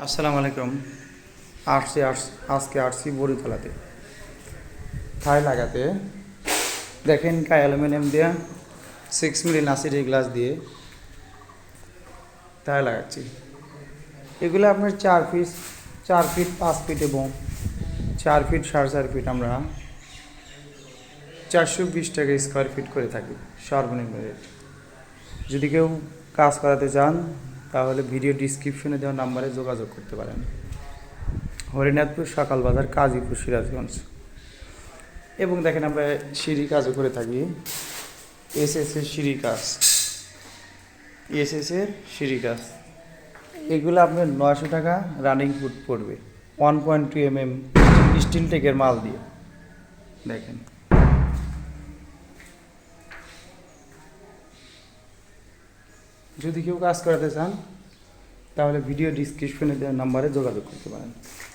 আসসালামু আলাইকুম। আসছি, আস- আজকে আসছি বড়িতলাতে। থাই লাগাতে। দেখেন কাই অ্যালুমিনিয়াম দিয়ে সিক্স মিলি নাসিরের গ্লাস দিয়ে থাই লাগাচ্ছি। এগুলো আপনার চার ফিট চার ফিট পাঁচ ফিট এবং চার ফিট সাড়ে চার ফিট আমরা চারশো বিশ টাকা স্কোয়ার ফিট করে থাকি, সর্বনিম্ন রেট যদি কেউ কাজ করাতে চান তাহলে ভিডিও ডিসক্রিপশনে দেওয়া নাম্বারে যোগাযোগ করতে পারেন। হরিনাথপুর সকাল বাজার কাজীপুর, সিরাজগঞ্জ। এবং দেখেন আমরা সিঁড়ি কাজও করে থাকি। এস এস এর সিঁড়ি কাজ। এস এস এর সিঁড়ি কাজ। এগুলো আপনার নয়শো টাকা রানিং ফুট পড়বে। One point two m m steel টেকের মাল দিয়ে। দেখেন। যদি কেউ কাজ করাতে চান, তাহলে ভিডিও ডিসক্রিপশনে দেওয়া নাম্বারে যোগাযোগ করতে পারেন।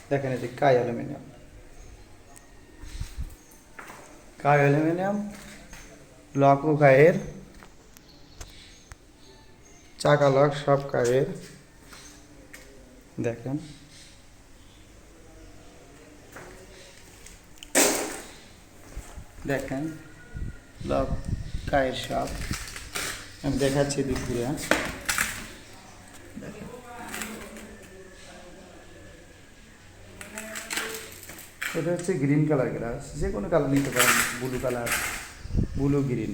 দেখেন এটি কাই অ্যালুমিনিয়াম কাই অ্যালুমিনিয়াম লক ও গায়ের চাকা লক সব কায়ের দেখেন। দেখেন লক কায়ের সব। আমি দেখাচ্ছি দিক দিয়ে। এটা হচ্ছে গ্রিন কালার গ্লাস যে কোনো কালার নিতে পারেন, ব্লু কালার, ব্লু গ্রিন